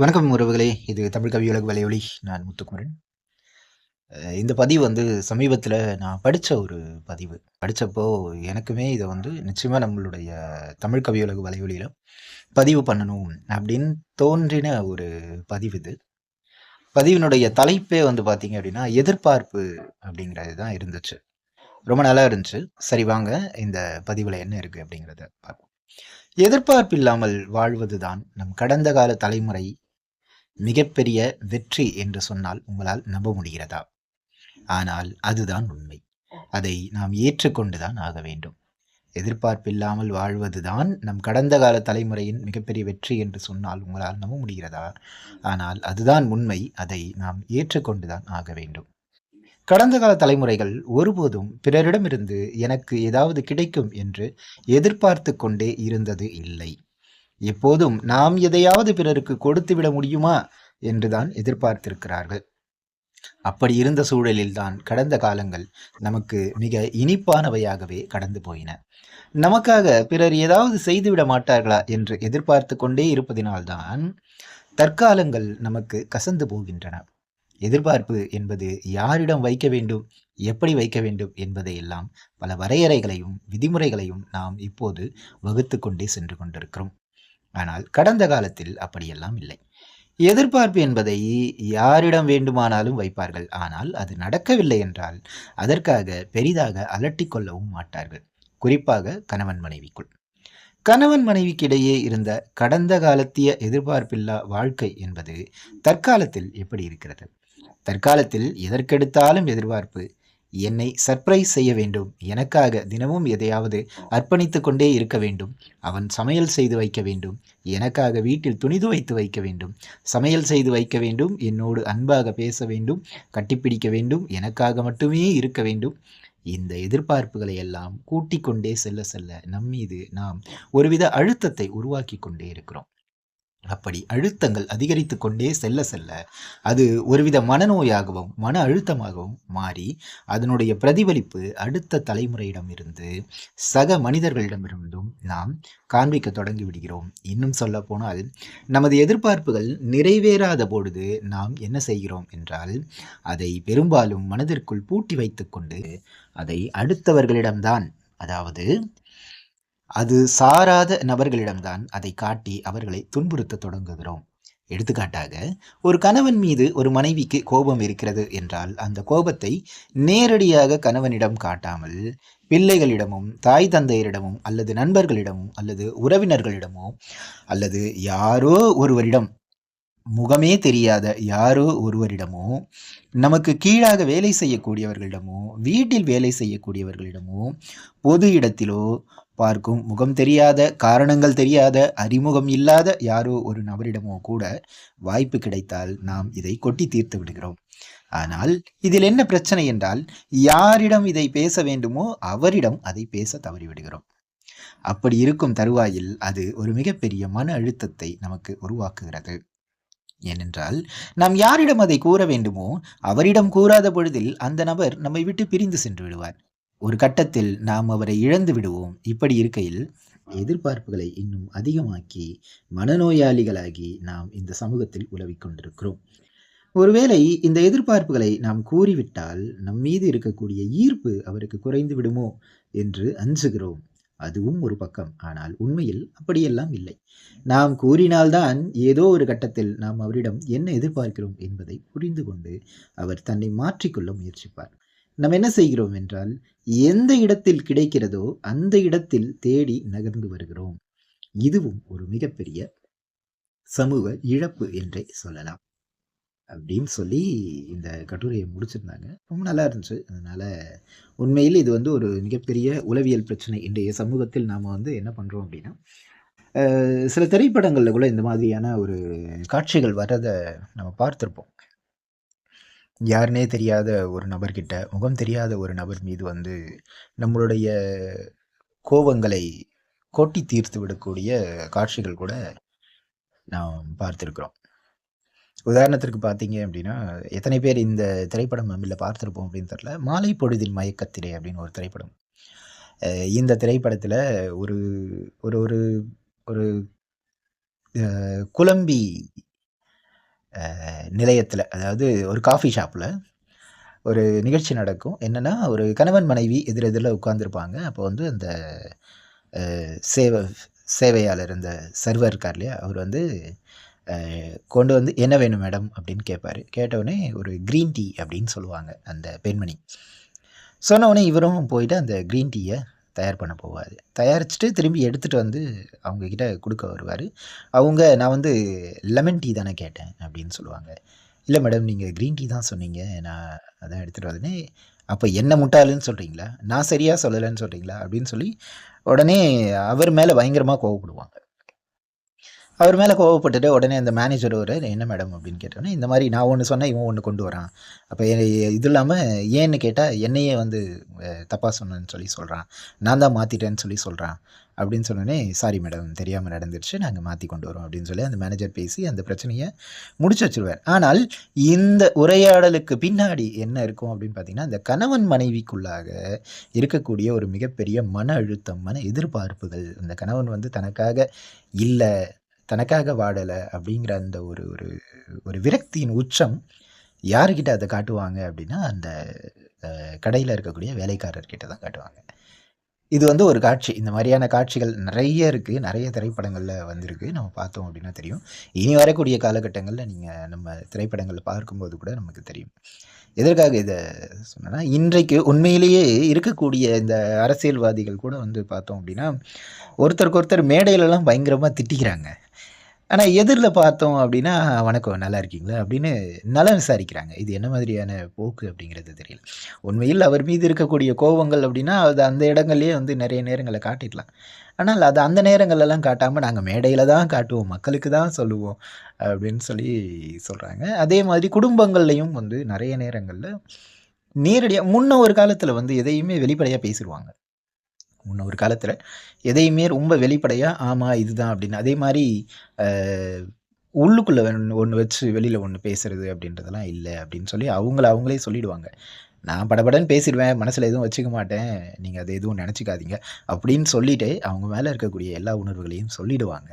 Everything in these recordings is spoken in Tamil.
வணக்கம் உறவுகளே. இது தமிழ் கவியுலக வலையொலி. நான் முத்துக்குமரன். இந்த பதிவு வந்து சமீபத்தில் நான் படித்த ஒரு பதிவு. படித்தப்போ எனக்குமே இதை வந்து நிச்சயமாக நம்மளுடைய தமிழ் கவியுலக வலையொலியில் பதிவு பண்ணணும் அப்படின்னு தோன்றின ஒரு பதிவு இது. பதிவினுடைய தலைப்பே வந்து பார்த்தீங்க அப்படின்னா எதிர்பார்ப்பு அப்படிங்கிறது தான் இருந்துச்சு. ரொம்ப நல்லா இருந்துச்சு. சரி வாங்க இந்த பதிவில் என்ன இருக்குது அப்படிங்கிறத பார்ப்போம். எதிர்பார்ப்பு இல்லாமல் வாழ்வது தான் நம் கடந்த கால தலைமுறை மிகப்பெரிய வெற்றி என்று சொன்னால் உங்களால் நம்ப முடிகிறதா? ஆனால் அதுதான் உண்மை. அதை நாம் ஏற்றுக்கொண்டுதான் ஆக வேண்டும். எதிர்பார்ப்பில்லாமல் வாழ்வதுதான் நம் கடந்த கால தலைமுறையின் மிகப்பெரிய வெற்றி என்று சொன்னால் உங்களால் நம்ப முடிகிறதா? ஆனால் அதுதான் உண்மை. அதை நாம் ஏற்றுக்கொண்டுதான் ஆக வேண்டும். கடந்த கால தலைமுறைகள் ஒருபோதும் பிறரிடமிருந்து எனக்கு ஏதாவது கிடைக்கும் என்று எதிர்பார்த்து கொண்டே இருந்தது இல்லை. எப்போதும் நாம் எதையாவது பிறருக்கு கொடுத்துவிட முடியுமா? என்றுதான் எதிர்பார்த்திருக்கிறார்கள். அப்படி இருந்த சூழலில்தான் கடந்த காலங்கள் நமக்கு மிக இனிப்பானவையாகவே கடந்து போயின. நமக்காக பிறர் ஏதாவது செய்துவிட மாட்டார்களா என்று எதிர்பார்த்து கொண்டே இருப்பதினால்தான் தற்காலங்கள் நமக்கு கசந்து போகின்றன. எதிர்பார்ப்பு என்பது யாரிடம் வைக்க வேண்டும் எப்படி வைக்க வேண்டும் என்பதையெல்லாம் பல வரையறைகளையும் விதிமுறைகளையும் நாம் இப்போது வகுத்து கொண்டே சென்று கொண்டிருக்கிறோம். ஆனால் கடந்த காலத்தில் அப்படியெல்லாம் இல்லை. எதிர்பார்ப்பு என்பதை யாரிடம் வேண்டுமானாலும் வைப்பார்கள். ஆனால் அது நடக்கவில்லை என்றால் அதற்காக பெரிதாக அலட்டிக் கொள்ளவும் மாட்டார்கள். குறிப்பாக கணவன் மனைவிக்குள். கணவன் மனைவிக்கிடையே இருந்த கடந்த காலத்திய எதிர்பார்ப்பில்லா வாழ்க்கை என்பது தற்காலத்தில் எப்படி இருக்கிறது? தற்காலத்தில் எதற்கெடுத்தாலும் எதிர்பார்ப்பு என்னை சர்ப்ரைஸ் செய்ய வேண்டும். எனக்காக தினமும் எதையாவது அர்ப்பணித்து கொண்டே இருக்க வேண்டும். அவன் சமையல் செய்து வைக்க வேண்டும். எனக்காக வீட்டில் துணிது வைத்து வைக்க வேண்டும். சமையல் செய்து வைக்க வேண்டும். என்னோடு அன்பாக பேச வேண்டும். கட்டிப்பிடிக்க வேண்டும். எனக்காக மட்டுமே இருக்க வேண்டும். இந்த எதிர்பார்ப்புகளை எல்லாம் கூட்டிக் கொண்டே செல்ல செல்ல நம்மீது நாம் ஒருவித அழுத்தத்தை உருவாக்கி கொண்டே இருக்கிறோம். அப்படி அழுத்தங்கள் அதிகரித்து கொண்டே செல்ல செல்ல அது ஒருவித மனநோயாகவும் மன அழுத்தமாகவும் மாறி அதனுடைய பிரதிபலிப்பு அடுத்த தலைமுறையிடமிருந்து சக மனிதர்களிடமிருந்தும் நாம் காண்பிக்க தொடங்கி விடுகிறோம். இன்னும் சொல்ல போனால் நமது எதிர்பார்ப்புகள் நிறைவேறாத பொழுது நாம் என்ன செய்கிறோம் என்றால் அதை பெரும்பாலும் மனதிற்குள் பூட்டி வைத்துக்கொண்டு அதை அடுத்தவர்களிடம்தான் அதாவது அது சாராத நபர்களிடம்தான் அதை காட்டி அவர்களை துன்புறுத்த தொடங்குகிறோம். எடுத்துக்காட்டாக ஒரு கணவன் மீது ஒரு மனைவிக்கு கோபம் இருக்கிறது என்றால் அந்த கோபத்தை நேரடியாக கணவனிடம் காட்டாமல் பிள்ளைகளிடமும் தாய் தந்தையரிடமும் அல்லது நண்பர்களிடமும் அல்லது உறவினர்களிடமோ அல்லது யாரோ ஒருவரிடம் முகமே தெரியாத யாரோ ஒருவரிடமோ நமக்கு கீழாக வேலை செய்யக்கூடியவர்களிடமோ வீட்டில் வேலை செய்யக்கூடியவர்களிடமோ பொது இடத்திலோ பார்க்கும். முகம் தெரியாத காரணங்கள் தெரியாத அறிமுகம் இல்லாத யாரோ ஒரு நபரிடமோ கூட வாய்ப்பு கிடைத்தால் நாம் இதை கொட்டி தீர்த்து விடுகிறோம். ஆனால் இதில் என்ன பிரச்சனை என்றால் யாரிடம் இதை பேச வேண்டுமோ அவரிடம் அதை பேச தவறிவிடுகிறோம் அப்படி இருக்கும் தருவாயில் அது ஒரு மிகப்பெரிய மன அழுத்தத்தை நமக்கு உருவாக்குகிறது. ஏனென்றால் நாம் யாரிடம் அதை கூற வேண்டுமோ அவரிடம் கூறாத பொழுதில் அந்த நபர் நம்மை விட்டு பிரிந்து சென்று விடுவார். ஒரு கட்டத்தில் நாம் அவரை இழந்து விடுவோம். இப்படி இருக்கையில் எதிர்பார்ப்புகளை இன்னும் அதிகமாக்கி மனநோயாளிகளாகி நாம் இந்த சமூகத்தில் உலவிக் கொண்டிருக்கிறோம். ஒருவேளை இந்த எதிர்பார்ப்புகளை நாம் கூறிவிட்டால் நம் மீது இருக்கக்கூடிய ஈர்ப்பு அவருக்கு குறைந்து விடுமோ என்று அஞ்சுகிறோம். அதுவும் ஒரு பக்கம். ஆனால் உண்மையில் அப்படியெல்லாம் இல்லை. நாம் கூறினால்தான் ஏதோ ஒரு கட்டத்தில் நாம் அவரிடம் என்ன எதிர்பார்க்கிறோம் என்பதை புரிந்து கொண்டு அவர் தன்னை மாற்றிக்கொள்ள முயற்சிப்பார். நாம் என்ன செய்கிறோம் என்றால் எந்த இடத்தில் கிடைக்கிறதோ அந்த இடத்தில் தேடி நகர்ந்து வருகிறோம். இதுவும் ஒரு மிகப்பெரிய சமூக இழப்பு என்றே சொல்லலாம். அப்படின்னு சொல்லி இந்த கட்டுரையை முடிச்சிருந்தாங்க. ரொம்ப நல்லா இருந்துச்சு. அதனால் உண்மையில் இது வந்து ஒரு மிகப்பெரிய உளவியல் பிரச்சனை. இன்றைய சமூகத்தில் நாம் வந்து என்ன பண்ணுறோம் அப்படின்னா சில திரைப்படங்களில் கூட இந்த மாதிரியான ஒரு காட்சிகள் வர்றதை நம்ம பார்த்துருப்போம். யாருனே தெரியாத ஒரு நபர்கிட்ட முகம் தெரியாத ஒரு நபர் மீது வந்து நம்மளுடைய கோபங்களை கொட்டி தீர்த்து விடக்கூடிய காட்சிகள் கூட நாம் பார்த்துருக்குறோம். உதாரணத்திற்கு பார்த்தீங்க அப்படின்னா எத்தனை பேர் இந்த திரைப்படம் நம்மள பார்த்துருப்போம் அப்படின்னு தெரில மாலை பொழுதில் மயக்கத்திலே அப்படின்னு ஒரு திரைப்படம். இந்த திரைப்படத்தில் ஒரு ஒரு ஒரு ஒரு குழம்பி நிலையத்தில் அதாவது ஒரு காஃபி ஷாப்பில் ஒரு நிகழ்ச்சி நடக்கும். என்னென்னா ஒரு கணவன் மனைவி எதிரெதிரில் உட்காந்துருப்பாங்க அப்போ வந்து அந்த சேவை சேவையாளர் இந்த சர்வர் இருக்கார் இல்லையா அவர் வந்து கொண்டு வந்து என்ன வேணும் மேடம் அப்படின்னு கேட்பார். கேட்டவுடனே ஒரு க்ரீன் டீ அப்படின்னு சொல்லுவாங்க அந்த பெண்மணி. சொன்னவுடனே இவரும் போயிட்டு அந்த க்ரீன் டீயை தயார் பண்ண போவார். தயாரிச்சுட்டு திரும்பி எடுத்துகிட்டு வந்து அவங்கக்கிட்ட கொடுக்க வருவார். அவங்க நான் வந்து லெமன் டீ தானே கேட்டேன் அப்படின்னு சொல்லுவாங்க. இல்லை மேடம் நீங்கள் க்ரீன் டீ தான் சொன்னீங்க. நான் அதான் எடுத்துகிட்டு வந்தேனே. அப்போ என்ன முட்டாளுன்னு சொல்கிறீங்களா நான் சரியாக சொல்லலைன்னு சொல்கிறீங்களா அப்படின்னு சொல்லி உடனே அவர் மேலே பயங்கரமாக கோவப்படுவாங்க. அவர் மேலே கோவப்பட்டுட்டு உடனே அந்த மேனேஜர் ஒரு என்ன மேடம் அப்படின்னு கேட்டோன்னே இந்த மாதிரி நான் ஒன்று சொன்னேன் இவன் ஒன்று கொண்டு வரான். அப்போ இது இல்லாமல் ஏன்னு கேட்டால் என்னையே வந்து தப்பாக சொன்னேன்னு சொல்லி சொல்கிறான் நான் தான் மாற்றிட்டேன்னு சொல்லி சொல்கிறான் அப்படின்னு சொன்னோடனே சாரி மேடம் தெரியாமல் நடந்துருச்சு. நாங்கள் மாற்றி கொண்டு வரோம். அப்படின்னு சொல்லி அந்த மேனேஜர் பேசி அந்த பிரச்சனையை முடிச்சு வச்சுருவார். ஆனால் இந்த உரையாடலுக்கு பின்னாடி என்ன இருக்கும் அப்படின்னு பார்த்தீங்கன்னா அந்த கணவன் மனைவிக்குள்ளாக இருக்கக்கூடிய ஒரு மிகப்பெரிய மன அழுத்தம் மன எதிர்பார்ப்புகள் அந்த கணவன் வந்து தனக்காக இல்லை தனக்காக வாடலை அப்படிங்கிற அந்த ஒரு ஒரு ஒரு விரக்தியின் உச்சம் யாருக்கிட்ட அதை காட்டுவாங்க அப்படின்னா அந்த கடையில் இருக்கக்கூடிய வேலைக்காரர்கிட்ட தான் காட்டுவாங்க. இது வந்து ஒரு காட்சி. இந்த மாதிரியான காட்சிகள் நிறைய இருக்குது நிறைய திரைப்படங்களில் வந்திருக்கு. நம்ம பார்த்தோம் அப்படின்னா தெரியும். இனி வரக்கூடிய காலகட்டங்களில் நீங்கள் நம்ம திரைப்படங்களில் பார்க்கும்போது கூட நமக்கு தெரியும். எதற்காக இதை சொன்னேன்னா இன்றைக்கு உண்மையிலேயே இருக்கக்கூடிய இந்த அரசியல்வாதிகள் கூட வந்து பார்த்தோம் அப்படின்னா ஒருத்தருக்கு ஒருத்தர் மேடையிலலாம் பயங்கரமாக திட்டிக்கிறாங்க. ஆனால் எதிரில் பார்த்தோம் அப்படின்னா வணக்கம் நல்லா இருக்கீங்களா? அப்படின்னு நல்லா விசாரிக்கிறாங்க. இது என்ன மாதிரியான போக்கு அப்படிங்கிறது தெரியல. உண்மையில் அவர் மீது இருக்கக்கூடிய கோபங்கள் அப்படின்னா அது அந்த இடங்கள்லேயே வந்து நிறைய நேரங்களை காட்டிடலாம். ஆனால் அது அந்த நேரங்களெல்லாம் காட்டாமல் நாங்கள் மேடையில் தான் காட்டுவோம் மக்களுக்கு தான் சொல்லுவோம் அப்படின்னு சொல்லி சொல்கிறாங்க அதே மாதிரி குடும்பங்கள்லையும் வந்து நிறைய நேரங்களில் நேரடியாக முன்ன ஒரு காலத்தில் வந்து எதையுமே வெளிப்படையாக பேசிடுவாங்க. முன்ன ஒரு காலத்தில் எதையுமே ரொம்ப வெளிப்படையாக ஆமாம் இதுதான் அப்படின்னு. அதே மாதிரி உள்ளுக்குள்ளே ஒன்று வச்சு வெளியில் ஒன்று பேசுறது அப்படின்றதெல்லாம் இல்லை அப்படின்னு சொல்லி அவங்கள அவங்களே சொல்லிடுவாங்க. நான் படபடன்னு பேசிடுவேன் மனசில் எதுவும் வச்சுக்க மாட்டேன். நீங்கள் அதை எதுவும் நினச்சிக்காதீங்க. அப்படின்னு சொல்லிட்டு அவங்க மேலே இருக்கக்கூடிய எல்லா உணர்வுகளையும் சொல்லிடுவாங்க.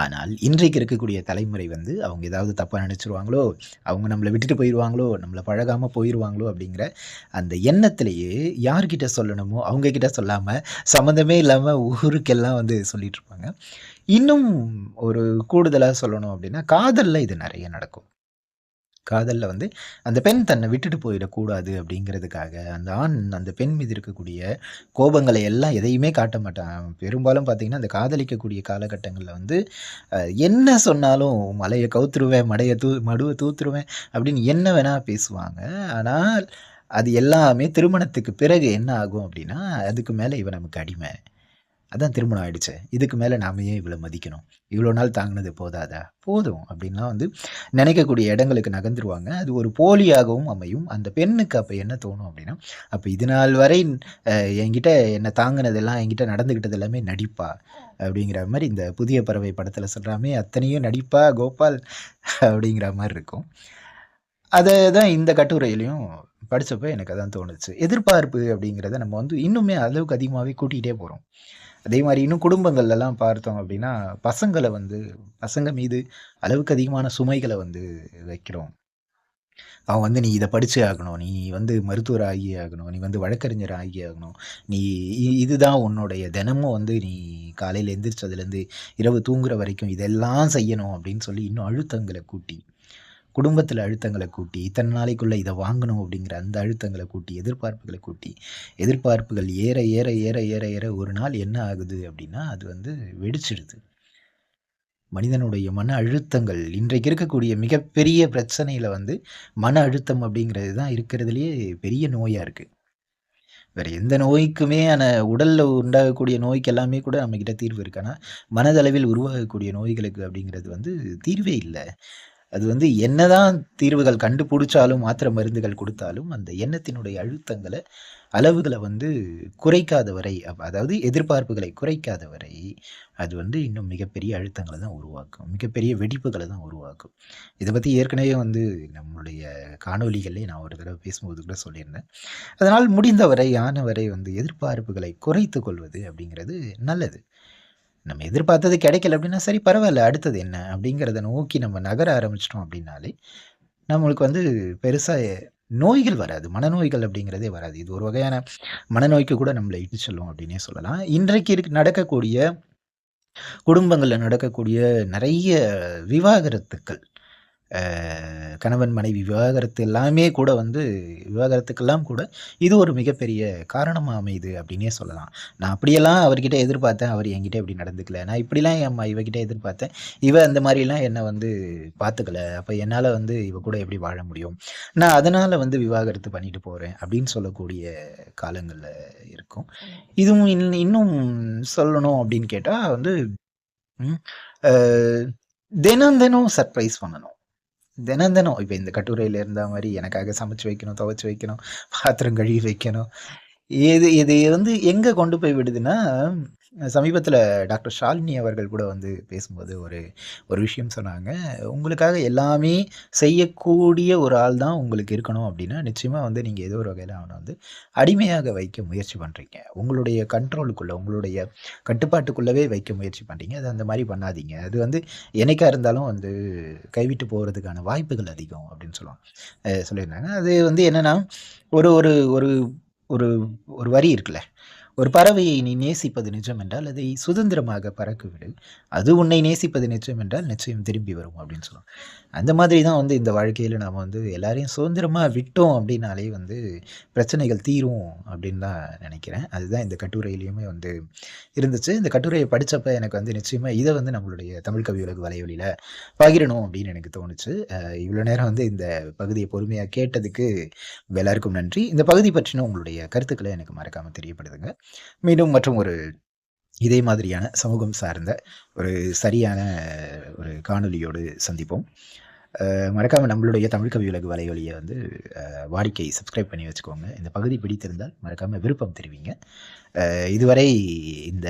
ஆனால் இன்றைக்கு இருக்கக்கூடிய தலைமுறை வந்து அவங்க ஏதாவது தப்பாக நினச்சிருவாங்களோ அவங்க நம்மளை விட்டுட்டு போயிடுவாங்களோ நம்மளை பழகாமல் போயிடுவாங்களோ அப்படிங்கிற அந்த எண்ணத்திலேயே யார்கிட்ட சொல்லணுமோ அவங்கக்கிட்ட சொல்லாமல் சம்மந்தமே இல்லாமல் ஊருக்கெல்லாம் வந்து சொல்லிகிட்ருப்பாங்க இன்னும் ஒரு கூடுதலாக சொல்லணும் அப்படின்னா காதலில் இது நிறைய நடக்கும். காதலில் வந்து அந்த பெண் தன்னை விட்டுட்டு போயிடக்கூடாது அப்படிங்கிறதுக்காக அந்த ஆண் அந்த பெண் மீது இருக்கக்கூடிய கோபங்களை எல்லாம் எதையுமே காட்ட மாட்டான். பெரும்பாலும் பார்த்திங்கன்னா அந்த காதலிக்கக்கூடிய காலகட்டங்களில் வந்து என்ன சொன்னாலும் மலையை கவுத்துருவேன் மடையை தூ மடுவை தூத்துருவேன் அப்படின்னு என்ன வேணால் பேசுவாங்க. ஆனால் அது எல்லாமே திருமணத்துக்கு பிறகு என்ன ஆகும் அப்படின்னா அதுக்கு மேலே இவன் நமக்கு அடிமை. அதான் திருமணம் ஆயிடுச்சு. இதுக்கு மேலே நாம ஏன் இவ்வளோ மதிக்கணும்? இவ்வளோ நாள் தாங்கினது போதாதா? போதும். அப்படின்லாம் வந்து நினைக்கக்கூடிய இடங்களுக்கு நகர்ந்துருவாங்க. அது ஒரு போலியாகவும் அமையும். அந்த பெண்ணுக்கு அப்போ என்ன தோணும் அப்படின்னா அப்போ இது நாள் வரை என்கிட்ட என்னை தாங்கினதெல்லாம் என்கிட்ட நடந்துக்கிட்டது எல்லாமே நடிப்பா? அப்படிங்கிற மாதிரி இந்த புதிய பறவை படத்தில் சொல்கிறாமே அத்தனையும் நடிப்பா கோபால்? அப்படிங்கிற மாதிரி இருக்கும். அதை தான் இந்த கட்டுரையிலையும் படித்தப்போ எனக்கு அதான் தோணுச்சு. எதிர்பார்ப்பு அப்படிங்கிறத நம்ம வந்து இன்னுமே அளவுக்கு அதிகமாகவே கூட்டிகிட்டே போகிறோம் அதே மாதிரி இன்னும் குடும்பங்கள்லாம் பார்த்தோம் அப்படின்னா பசங்களை வந்து பசங்க மீது அளவுக்கு அதிகமான சுமைகளை வந்து வைக்கிறோம். அவன் வந்து நீ இதை படிச்சே ஆகணும். நீ வந்து மருத்துவர் ஆகியே ஆகணும். நீ வந்து வழக்கறிஞர் ஆகியே ஆகணும். நீ இதுதான் உன்னுடைய தினமும் வந்து நீ காலையில் எந்திரிச்சதுலேருந்து இரவு தூங்குற வரைக்கும் இதெல்லாம் செய்யணும். அப்படின்னு சொல்லி இன்னும் அழுத்தங்களை கூட்டி குடும்பத்தில் அழுத்தங்களை கூட்டி இத்தனை நாளைக்குள்ளே இதை வாங்கணும் அப்படிங்கிற அந்த அழுத்தங்களை கூட்டி எதிர்பார்ப்புகளை கூட்டி எதிர்பார்ப்புகள் ஏற ஏற ஏற ஏற ஏற ஒரு நாள் என்ன ஆகுது அப்படின்னா அது வந்து வெடிச்சிடுது. மனிதனுடைய மன அழுத்தங்கள் இன்றைக்கு இருக்கக்கூடிய மிகப்பெரிய பிரச்சனையில் வந்து மன அழுத்தம் அப்படிங்கிறது தான் இருக்கிறதுலையே பெரிய நோயாக இருக்குது வேறு எந்த நோய்க்குமே ஆன உடலில் உண்டாகக்கூடிய நோய்க்கு எல்லாமே கூட நம்மக்கிட்ட தீர்வு இருக்கானா ஆனால் மனதளவில் உருவாகக்கூடிய நோய்களுக்கு அப்படிங்கிறது வந்து தீர்வே இல்லை. அது வந்து என்னதான் தீர்வுகள் கண்டுபிடிச்சாலும் மாத்திரை மருந்துகள் கொடுத்தாலும் அந்த எண்ணத்தினுடைய அழுத்தங்களை அளவுகளை வந்து குறைக்காத வரை அதாவது எதிர்பார்ப்புகளை குறைக்காத வரை அது வந்து இன்னும் மிகப்பெரிய அழுத்தங்களை தான் உருவாக்கும். மிகப்பெரிய வெடிப்புகளை தான் உருவாக்கும். இதை பற்றி ஏற்கனவே வந்து நம்மளுடைய காணொலிகள்லேயே நான் ஒரு தடவை பேசும்போது கூட சொல்லியிருந்தேன். அதனால் முடிந்தவரை ஆனவரை வந்து எதிர்பார்ப்புகளை குறைத்து கொள்வது அப்படிங்கிறது நல்லது. நம்ம எதிர்பார்த்தது கிடைக்கல அப்படின்னா, சரி பரவாயில்ல அடுத்தது என்ன? அப்படிங்கிறத நோக்கி நம்ம நகர ஆரம்பிச்சிட்டோம் அப்படின்னாலே, நம்மளுக்கு வந்து பெருசாக நோய்கள் வராது. மனநோய்கள் அப்படிங்கிறதே வராது. இது ஒரு வகையான மனநோய்க்கு கூட நம்மளை இட்டு செல்லும் அப்படின்னே சொல்லலாம். இன்றைக்கு இருக்கு நடக்கக்கூடிய குடும்பங்களில் நடக்கக்கூடிய நிறைய விவாகரத்துக்கள். கணவன், மனைவி விவாகரத்து எல்லாமே கூட வந்து விவாகரத்துக்கெல்லாம் கூட இது ஒரு மிகப்பெரிய காரணமாக அமையுது அப்படின்னே சொல்லலாம். நான் அப்படியெல்லாம் அவர்கிட்ட எதிர்பார்த்தேன். அவர் என்கிட்ட இப்படி நடந்துக்கல. நான் இப்படிலாம் என் இவகிட்ட எதிர்பார்த்தேன். இவ அந்த மாதிரிலாம் என்னை வந்து பார்த்துக்கல. அப்போ என்னால் வந்து இவ கூட எப்படி வாழ முடியும்? நான் அதனால் வந்து விவாகரத்து பண்ணிட்டு போகிறேன் அப்படின்னு சொல்லக்கூடிய காலங்களில் இருக்கும். இதுவும் இன் இன்னும் சொல்லணும் அப்படின்னு கேட்டால் வந்து தினம் தினம் சர்ப்ரைஸ் பண்ணணும். தினம் தினம் இப்போ இந்த கட்டுரையில் இருந்த மாதிரி எனக்காக சமைச்சு வைக்கணும், துவைச்சு வைக்கணும், பாத்திரம் கழுவி வைக்கணும். இது இது வந்து எங்கே கொண்டு போய் விடுதுன்னா, சமீபத்தில் டாக்டர் ஷாலினி அவர்கள் கூட வந்து பேசும்போது ஒரு ஒரு விஷயம் சொன்னாங்க. உங்களுக்காக எல்லாமே செய்யக்கூடிய ஒரு ஆள் தான் உங்களுக்கு இருக்கணும் அப்படின்னா, நிச்சயமாக வந்து நீங்கள் ஏதோ ஒரு வகையில அவனை வந்து அடிமையாக வைக்க முயற்சி பண்ணுறீங்க உங்களுடைய கண்ட்ரோலுக்குள்ளே உங்களுடைய கட்டுப்பாட்டுக்குள்ளவே வைக்க முயற்சி பண்ணுறீங்க அது அந்த மாதிரி பண்ணாதீங்க. அது வந்து என்னைக்காக இருந்தாலும் வந்து கைவிட்டு போகிறதுக்கான வாய்ப்புகள் அதிகம் அப்படின்னு சொல்லுவாங்க. சொல்லியிருந்தாங்க. அது வந்து என்னென்னா ஒரு ஒரு ஒரு ஒரு ஒரு வரி இருக்குல்ல. ஒரு பறவையை நீ நேசிப்பது நிஜம் என்றால், அதை சுதந்திரமாக பறக்க விடு. அது உன்னை நேசிப்பது நிச்சயம் என்றால், நிச்சயம் திரும்பி வரும் அப்படின்னு சொல்லுவாங்க. அந்த மாதிரி தான் வந்து இந்த வாழ்க்கையில் நாம் வந்து எல்லாரையும் சுதந்திரமாக விட்டோம் அப்படின்னாலே வந்து பிரச்சனைகள் தீரும் அப்படின்னு தான் நினைக்கிறேன் அதுதான் இந்த கட்டுரையிலையுமே வந்து இருந்துச்சு. இந்த கட்டுரையை படித்தப்ப எனக்கு வந்து நிச்சயமாக இதை வந்து நம்மளுடைய தமிழ் கவி உலக வலையொலியில் பகிரணும் அப்படின்னு எனக்கு தோணுச்சு. இவ்வளோ நேரம் வந்து இந்த பகுதியை பொறுமையாக கேட்டதுக்கு எல்லாருக்கும் நன்றி. இந்த பகுதி பற்றின உங்களுடைய கருத்துக்களை எனக்கு மறக்காமல் தெரியப்படுதுங்க மீண்டும் மற்றும் ஒரு இதே மாதிரியான சமூகம் சார்ந்த ஒரு சரியான ஒரு காணொலியோடு சந்திப்போம். மறக்காமல் நம்மளுடைய தமிழ் கவி உலகு வந்து வாடிக்கை சப்ஸ்கிரைப் பண்ணி வச்சுக்கோங்க. இந்த பகுதி பிடித்திருந்தால் மறக்காமல் விருப்பம் தெரிவிங்க. இதுவரை இந்த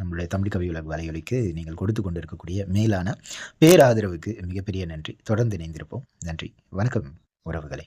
நம்மளுடைய தமிழ் கவி உலகு வலையொலிக்கு நீங்கள் கொண்டு கொண்டிருக்கக்கூடிய மேலான பேராதரவுக்கு மிகப்பெரிய நன்றி. தொடர்ந்து இணைந்திருப்போம். நன்றி. வணக்கம் உறவுகளே!